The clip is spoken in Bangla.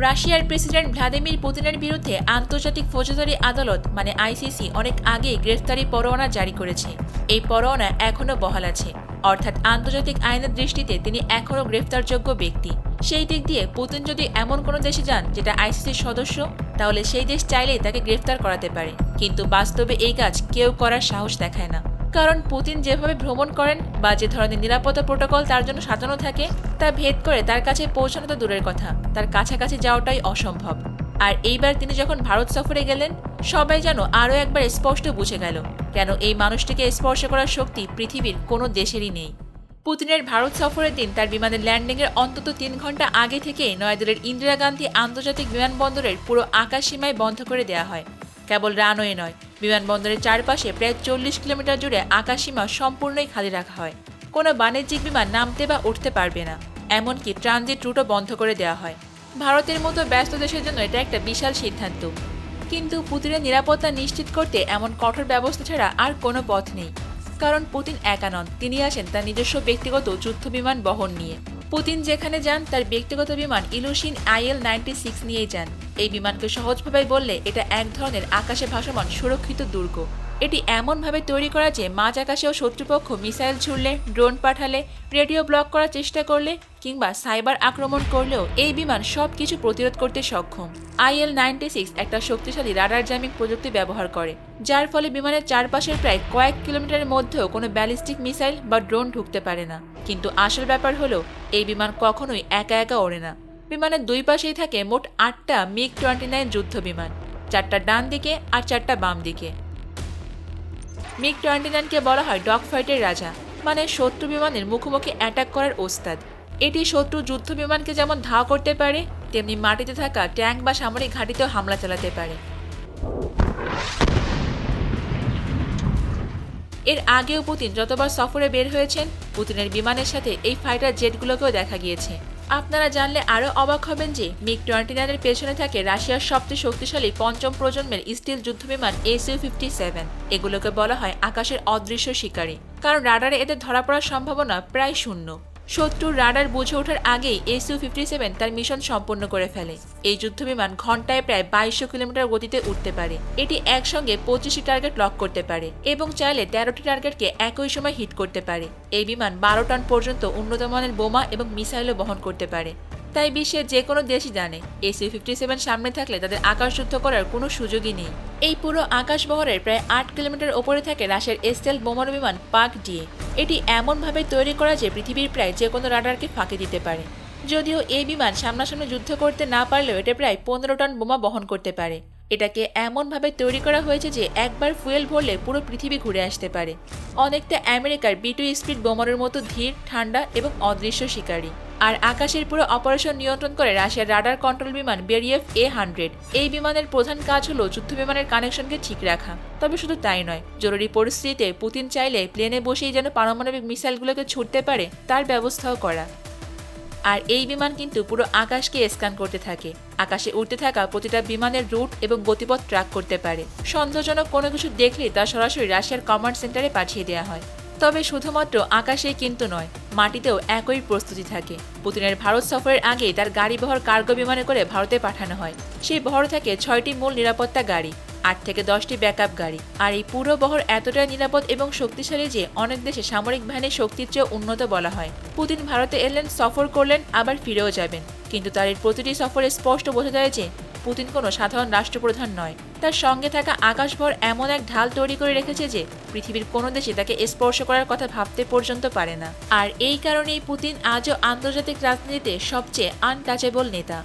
রাশিয়ার প্রেসিডেন্ট ভ্লাদিমির পুতিনের বিরুদ্ধে আন্তর্জাতিক ফৌজদারি আদালত মানে আইসিসি, অনেক আগেই গ্রেফতারি পরোয়ানা জারি করেছে। এই পরোয়ানা এখনও বহাল আছে। অর্থাৎ আন্তর্জাতিক আইনের দৃষ্টিতে তিনি এখনও গ্রেফতারযোগ্য ব্যক্তি। সেই দিক দিয়ে পুতিন যদি এমন কোনো দেশে যান যেটা আইসিসির সদস্য, তাহলে সেই দেশ চাইলেই তাকে গ্রেফতার করাতে পারে। কিন্তু বাস্তবে এই কাজ কেউ করার সাহস দেখায় না। কারণ পুতিন যেভাবে ভ্রমণ করেন বা যে ধরনের নিরাপত্তা প্রোটোকল তার জন্য সাজানো থাকে, তা ভেদ করে তার কাছে পৌঁছানো তো দূরের কথা। তার কাছাকাছি যাওয়াটাই অসম্ভব। আর এইবার তিনি যখন ভারত সফরে গেলেন, সবাই যেন আরও একবার স্পষ্ট বুঝে গেল কেন এই মানুষটিকে স্পর্শ করার শক্তি পৃথিবীর কোনো দেশেরই নেই। পুতিনের ভারত সফরের দিন তার বিমানের ল্যান্ডিংয়ের অন্তত তিন ঘণ্টা আগে থেকে নয়াদিল্লির ইন্দিরা গান্ধী আন্তর্জাতিক বিমানবন্দরের পুরো আকাশ সীমায় বন্ধ করে দেওয়া হয়। কেবল রানওয়ে নয়। বিমানবন্দরের চারপাশে প্রায় চল্লিশ কিলোমিটার জুড়ে আকাশসীমা সম্পূর্ণই খালি রাখা হয়। কোনো বাণিজ্যিক বিমান নামতে বা উঠতে পারবে না। এমনকি ট্রানজিট রুটও বন্ধ করে দেওয়া হয়। ভারতের মতো ব্যস্ত দেশের জন্য এটা একটা বিশাল সিদ্ধান্ত। কিন্তু পুতিনের নিরাপত্তা নিশ্চিত করতে এমন কঠোর ব্যবস্থা ছাড়া আর কোনো পথ নেই। কারণ পুতিন একা নন তিনি আসেন তার নিজস্ব ব্যক্তিগত যুদ্ধ বিমান বহন নিয়ে। পুতিন যেখানে যান, তার ব্যক্তিগত বিমান ইলুশিন আইএল নাইনটি সিক্স নিয়েই যান। এই বিমানকে সহজভাবে বললে এটা এক ধরনের আকাশে ভাসমান সুরক্ষিত দুর্গ। এটি এমনভাবে তৈরি করা যে মাঝ আকাশেও শত্রুপক্ষ মিসাইল ছুড়লে, ড্রোন পাঠালে, রেডিও ব্লক করার চেষ্টা করলে কিংবা সাইবার আক্রমণ করলেও এই বিমান সব কিছু প্রতিরোধ করতে সক্ষম। আইএল নাইনটি সিক্স একটা শক্তিশালী রাডার জ্যামিং প্রযুক্তি ব্যবহার করে, যার ফলে বিমানের চারপাশের প্রায় কয়েক কিলোমিটারের মধ্যেও কোনো ব্যালিস্টিক মিসাইল বা ড্রোন ঢুকতে পারে না। কিন্তু আসল ব্যাপার হলো, এই বিমান কখনোই একা একা ওড়ে না। বিমানের দুই পাশেই থাকে মোট আটটা মিগ টোয়েন্টি নাইন যুদ্ধ বিমান চারটা ডান দিকে আর চারটা বাম দিকে। মিগ টোয়েন্টি নাইনকে বলা হয় ডগ ফাইটের রাজা মানে শত্রু বিমানের মুখোমুখি অ্যাটাক করার ওস্তাদ। এটি শত্রু যুদ্ধ বিমানকে যেমন ধাওয়া করতে পারে, তেমনি মাটিতে থাকা ট্যাঙ্ক বা সামরিক ঘাঁটিতেও হামলা চালাতে পারে। এর আগেও পুতিন যতবার সফরে বের হয়েছেন, পুতিনের বিমানের সাথে এই ফাইটার জেটগুলোকেও দেখা গিয়েছে। আপনারা জানলে আরও অবাক হবেন যে, মিগ টোয়েন্টি নাইনের পেছনে থাকে রাশিয়ার সবচেয়ে শক্তিশালী পঞ্চম প্রজন্মের স্টিল যুদ্ধ যুদ্ধবিমান এসইউ ফিফটি সেভেন এগুলোকে বলা হয় আকাশের অদৃশ্য শিকারী। কারণ রাডারে এদের ধরা পড়ার সম্ভাবনা প্রায় শূন্য। শত্রুর রাডার বুঝে ওঠার আগেই এসইউ ফিফটি সেভেন তার মিশন সম্পন্ন করে ফেলে। এই যুদ্ধবিমান ঘন্টায় প্রায় বাইশশো কিলোমিটার গতিতে উঠতে পারে। এটি একসঙ্গে পঁচিশটি টার্গেট লক করতে পারে এবং চাইলে তেরোটি টার্গেটকে একই সময় হিট করতে পারে। এই বিমান বারো টন পর্যন্ত উন্নত মানের বোমা এবং মিসাইলও বহন করতে পারে। তাই বিশ্বের যে কোনো দেশই জানে, এসি ফিফটি সেভেন সামনে থাকলে তাদের আকাশযুদ্ধ করার কোনো সুযোগই নেই। এই পুরো আকাশ বহরের প্রায় আট কিলোমিটার ওপরে থাকে রাশিয়ার এস্টেল বোমারু বিমান পাক ডিএ এটি এমনভাবে তৈরি করা যে পৃথিবীর প্রায় যে কোনো রাডারকে ফাঁকি দিতে পারে। যদিও এই বিমান সামনাসামনি যুদ্ধ করতে না পারলেও এটা প্রায় পনেরো টন বোমা বহন করতে পারে। এটাকে এমনভাবে তৈরি করা হয়েছে যে একবার ফুয়েল ভরলে পুরো পৃথিবী ঘুরে আসতে পারে। অনেকটা আমেরিকার বি টু স্পিড বোমারের মতো ধীর, ঠান্ডা এবং অদৃশ্য শিকারী। আর আকাশের পুরো অপারেশন নিয়ন্ত্রণ করে রাশিয়ার রাডার কন্ট্রোল বিমান বেরিয়েফ এ হান্ড্রেড। এই বিমানের প্রধান কাজ হলো যুদ্ধ বিমানের কানেকশনকে ঠিক রাখা। তবে শুধু তাই নয়, জরুরি পরিস্থিতিতে পুতিন চাইলে প্লেনে বসেই যেন পারমাণবিক মিসাইলগুলোকে ছুটতে পারে, তার ব্যবস্থাও করা। আর এই বিমান কিন্তু পুরো আকাশকে স্ক্যান করতে থাকে। আকাশে উঠতে থাকা প্রতিটা বিমানের রুট এবং গতিপথ ট্র্যাক করতে পারে। সন্দেহজনক কোনো কিছু দেখলেই তা সরাসরি রাশিয়ার কমান্ড সেন্টারে পাঠিয়ে দেওয়া হয়। তবে শুধুমাত্র আকাশে কিন্তু নয় মাটিতেও একই প্রস্তুতি থাকে। পুতিনের ভারত সফরের আগেই তার গাড়ি বহর কার্গো বিমানে করে ভারতে পাঠানো হয়। সেই বহর থাকে ছয়টি মূল নিরাপত্তা গাড়ি, আট থেকে দশটি ব্যাকআপ গাড়ি। আর এই পুরো বহর এতটাই নিরাপদ এবং শক্তিশালী যে অনেক দেশে সামরিক বাহিনীর শক্তির চেয়ে উন্নত বলা হয়। পুতিন ভারতে এলেন, সফর করলেন, আবার ফিরেও যাবেন। কিন্তু তার এই প্রতিটি সফরে স্পষ্ট বোঝা যায় যে পুতিন কোনো সাধারণ রাষ্ট্রপ্রধান নয়। তার সঙ্গে থাকা আকাশভর এমন এক ঢাল তৈরি করে রেখেছে যে, পৃথিবীর কোনো দেশে তাকে স্পর্শ করার কথা ভাবতে পর্যন্ত পারে না। আর এই কারণেই পুতিন আজও আন্তর্জাতিক রাজনীতিতে সবচেয়ে আনটাচেবল নেতা।